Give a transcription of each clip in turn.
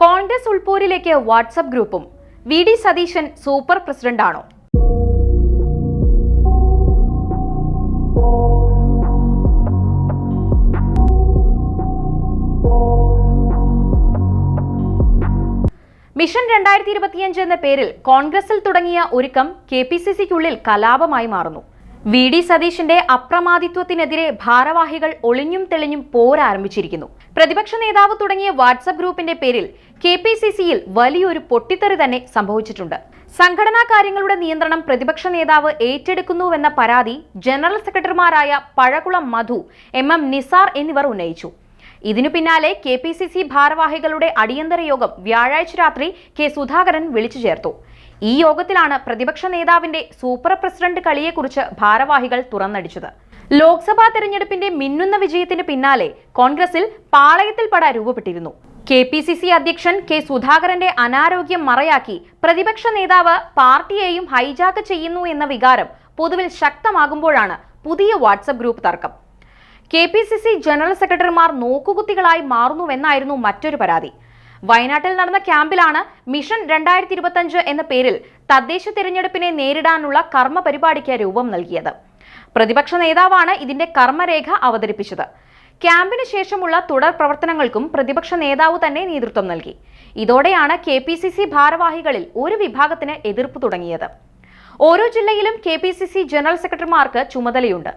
കോൺഗ്രസ് ഉൾപൂരിലേക്ക് വാട്സപ്പ് ഗ്രൂപ്പും. V D Satheesan super പ്രസിഡന്റാണോ? മിഷൻ രണ്ടായിരത്തി ഇരുപത്തിയഞ്ച് എന്ന പേരിൽ കോൺഗ്രസിൽ തുടങ്ങിയ ഒരുക്കം കെ പി സി സിക്കുള്ളിൽ കലാപമായി മാറുന്നു. വി ഡി സതീഷിന്റെ അപ്രമാദിത്വത്തിനെതിരെ ഭാരവാഹികൾ ഒളിഞ്ഞും തെളിഞ്ഞും പോരാരംഭിച്ചിരിക്കുന്നു. പ്രതിപക്ഷ നേതാവ് തുടങ്ങിയ വാട്സപ്പ് ഗ്രൂപ്പിന്റെ പേരിൽ കെ പി സി സിയിൽ വലിയൊരു പൊട്ടിത്തെറി തന്നെ സംഭവിച്ചിട്ടുണ്ട്. സംഘടനാ കാര്യങ്ങളുടെ നിയന്ത്രണം പ്രതിപക്ഷ നേതാവ് ഏറ്റെടുക്കുന്നുവെന്ന പരാതി ജനറൽ സെക്രട്ടറിമാരായ പഴകുളം മധു എം എം നിസാർ എന്നിവർ ഉന്നയിച്ചു. ഇതിനു പിന്നാലെ കെ പി സി സി ഭാരവാഹികളുടെ അടിയന്തര യോഗം വ്യാഴാഴ്ച രാത്രി കെ സുധാകരൻ വിളിച്ചു ചേർത്തു. ഈ യോഗത്തിലാണ് പ്രതിപക്ഷ നേതാവിന്റെ സൂപ്പർ പ്രസിഡന്റ് കളിയെക്കുറിച്ച് ഭാരവാഹികൾ തുറന്നടിച്ചത്. ലോക്സഭാ തെരഞ്ഞെടുപ്പിന്റെ മിന്നുന്ന വിജയത്തിന് പിന്നാലെ കോൺഗ്രസിൽ പാളയത്തിൽ പട രൂപപ്പെട്ടിരുന്നു. കെ പി സി സി അധ്യക്ഷൻ കെ സുധാകരന്റെ അനാരോഗ്യം മറയാക്കി പ്രതിപക്ഷ നേതാവ് പാർട്ടിയെയും ഹൈജാക്ക് ചെയ്യുന്നു എന്ന വികാരം പൊതുവിൽ ശക്തമാകുമ്പോഴാണ് പുതിയ വാട്സപ്പ് ഗ്രൂപ്പ് തർക്കം. K P C C general സെക്രട്ടറിമാർ നോക്കുകുത്തികളായി മാറുന്നുവെന്നായിരുന്നു മറ്റൊരു പരാതി. വയനാട്ടിൽ നടന്ന ക്യാമ്പിലാണ് മിഷൻ രണ്ടായിരത്തി ഇരുപത്തഞ്ച് എന്ന പേരിൽ തദ്ദേശ തിരഞ്ഞെടുപ്പിനെ നേരിടാനുള്ള കർമ്മ പരിപാടിക്ക് രൂപം നൽകിയത്. പ്രതിപക്ഷ നേതാവാണ് ഇതിന്റെ കർമ്മരേഖ അവതരിപ്പിച്ചത്. ക്യാമ്പിന് ശേഷമുള്ള തുടർ പ്രവർത്തനങ്ങൾക്കും പ്രതിപക്ഷ നേതാവ് തന്നെ നേതൃത്വം നൽകി. ഇതോടെയാണ് കെ പി സി സി ഭാരവാഹികളിൽ ഒരു വിഭാഗത്തിന് എതിർപ്പ് തുടങ്ങിയത്. ഓരോ ജില്ലയിലും K P C C general സെക്രട്ടറിമാർക്ക് ചുമതലയുണ്ട്.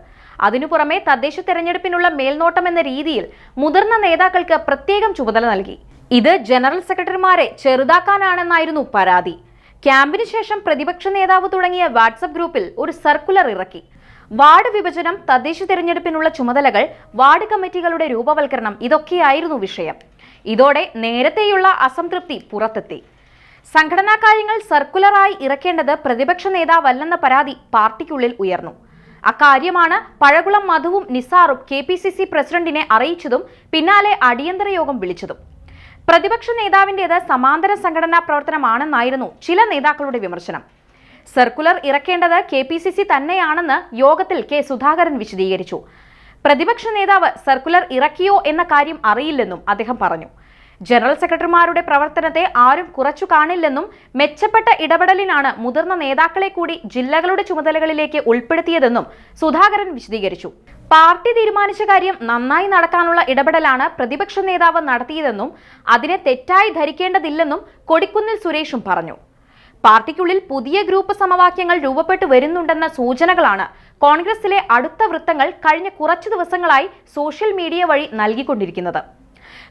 അതിനു പുറമെ തദ്ദേശ തെരഞ്ഞെടുപ്പിനുള്ള മേൽനോട്ടം എന്ന രീതിയിൽ മുതിർന്ന നേതാക്കൾക്ക് പ്രത്യേകം ചുമതല നൽകി. ഇത് ജനറൽ സെക്രട്ടറിമാരെ ചെറുതാക്കാനാണെന്നായിരുന്നു പരാതി. ക്യാമ്പിന് ശേഷം പ്രതിപക്ഷ നേതാവ് തുടങ്ങിയ വാട്സപ്പ് ഗ്രൂപ്പിൽ ഒരു സർക്കുലർ ഇറക്കി. വാർഡ് വിഭജനം തദ്ദേശ തിരഞ്ഞെടുപ്പിനുള്ള ചുമതലകൾ വാർഡ് കമ്മിറ്റികളുടെ രൂപവൽക്കരണം ഇതൊക്കെയായിരുന്നു വിഷയം. ഇതോടെ നേരത്തെയുള്ള അസംതൃപ്തി പുറത്തെത്തി. സംഘടനാ കാര്യങ്ങൾ സർക്കുലറായി ഇറക്കേണ്ടത് പ്രതിപക്ഷ നേതാവല്ലെന്ന പരാതി പാർട്ടിക്കുള്ളിൽ ഉയർന്നു. അക്കാര്യമാണ് പഴകുളം മധുവും നിസാറും കെ പ്രസിഡന്റിനെ അറിയിച്ചതും പിന്നാലെ അടിയന്തര യോഗം വിളിച്ചതും. പ്രതിപക്ഷ നേതാവിന്റേത് സമാന്തര സംഘടനാ പ്രവർത്തനമാണെന്നായിരുന്നു ചില നേതാക്കളുടെ വിമർശനം. സർക്കുലർ ഇറക്കേണ്ടത് കെ പി സി സി തന്നെയാണെന്ന് യോഗത്തിൽ കെ സുധാകരൻ വിശദീകരിച്ചു. പ്രതിപക്ഷ നേതാവ് സർക്കുലർ ഇറക്കിയോ എന്ന കാര്യം അറിയില്ലെന്നും അദ്ദേഹം പറഞ്ഞു. ജനറൽ സെക്രട്ടറിമാരുടെ പ്രവർത്തനത്തെ ആരും കുറച്ചു കാണില്ലെന്നും മെച്ചപ്പെട്ട ഇടപെടലിനാണ് മുതിർന്ന നേതാക്കളെ കൂടി ജില്ലകളുടെ ചുമതലകളിലേക്ക് ഉൾപ്പെടുത്തിയതെന്നും സുധാകരൻ വിശദീകരിച്ചു. പാർട്ടി തീരുമാനിച്ച കാര്യം നന്നായി നടക്കാനുള്ള ഇടപെടലാണ് പ്രതിപക്ഷ നേതാവ് നടത്തിയതെന്നും അതിനെ തെറ്റായി ധരിക്കേണ്ടതില്ലെന്നും കൊടിക്കുന്നിൽ സുരേഷും പറഞ്ഞു. പാർട്ടിക്കുള്ളിൽ പുതിയ ഗ്രൂപ്പ് സമവാക്യങ്ങൾ രൂപപ്പെട്ടു വരുന്നുണ്ടെന്ന സൂചനകളാണ് കോൺഗ്രസിലെ അടുത്ത വൃത്തങ്ങൾ കഴിഞ്ഞ കുറച്ചു ദിവസങ്ങളായി സോഷ്യൽ മീഡിയ വഴി നൽകിക്കൊണ്ടിരിക്കുന്നത്.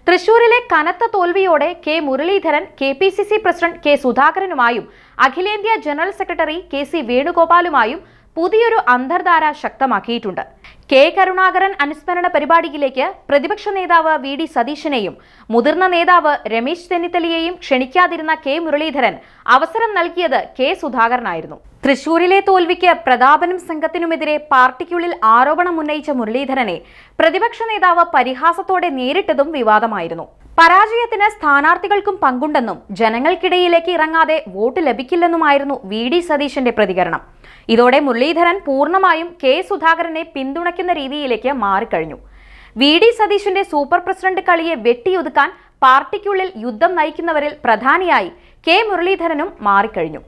തൃശൂരിലെ കനത്ത തോൽവിയോടെ K Muraleedharan K P C C president K സുധാകരനുമായും അഖിലേന്ത്യാ ജനറൽ സെക്രട്ടറി കെ സി വേണുഗോപാലുമായും പുതിയൊരു അന്തർധാര ശക്തമാക്കിയിട്ടുണ്ട്. കെ കരുണാകരൻ അനുസ്മരണ പരിപാടിയിലേക്ക് പ്രതിപക്ഷ നേതാവ് വി ഡി സതീശനെയും മുതിർന്ന നേതാവ് രമേശ് ചെന്നിത്തലയെയും ക്ഷണിക്കാതിരുന്ന കെ മുരളീധരൻ അവസരം നൽകിയത് കെ സുധാകരനായിരുന്നു. തൃശൂരിലെ തോൽവിക്ക് പ്രതാപനും സംഘത്തിനുമെതിരെ പാർട്ടിക്കുള്ളിൽ ആരോപണം ഉന്നയിച്ച മുരളീധരനെ പ്രതിപക്ഷ നേതാവ് പരിഹാസത്തോടെ നേരിട്ടതും വിവാദമായിരുന്നു. പരാജയത്തിന് സ്ഥാനാർത്ഥികൾക്കും പങ്കുണ്ടെന്നും ജനങ്ങൾക്കിടയിലേക്ക് ഇറങ്ങാതെ വോട്ട് ലഭിക്കില്ലെന്നുമായിരുന്നു വി ഡി സതീശന്റെ പ്രതികരണം. ഇതോടെ മുരളീധരൻ പൂർണമായും കെ സുധാകരനെ പിന്തുണയ്ക്കുന്ന രീതിയിലേക്ക് മാറിക്കഴിഞ്ഞു. വി ഡി സതീശന്റെ സൂപ്പർ പ്രസിഡന്റ് കളിയെ വെട്ടിയൊതുക്കാൻ പാർട്ടിക്കുള്ളിൽ യുദ്ധം നയിക്കുന്നവരിൽ പ്രധാനിയായി കെ മുരളീധരനും മാറിക്കഴിഞ്ഞു.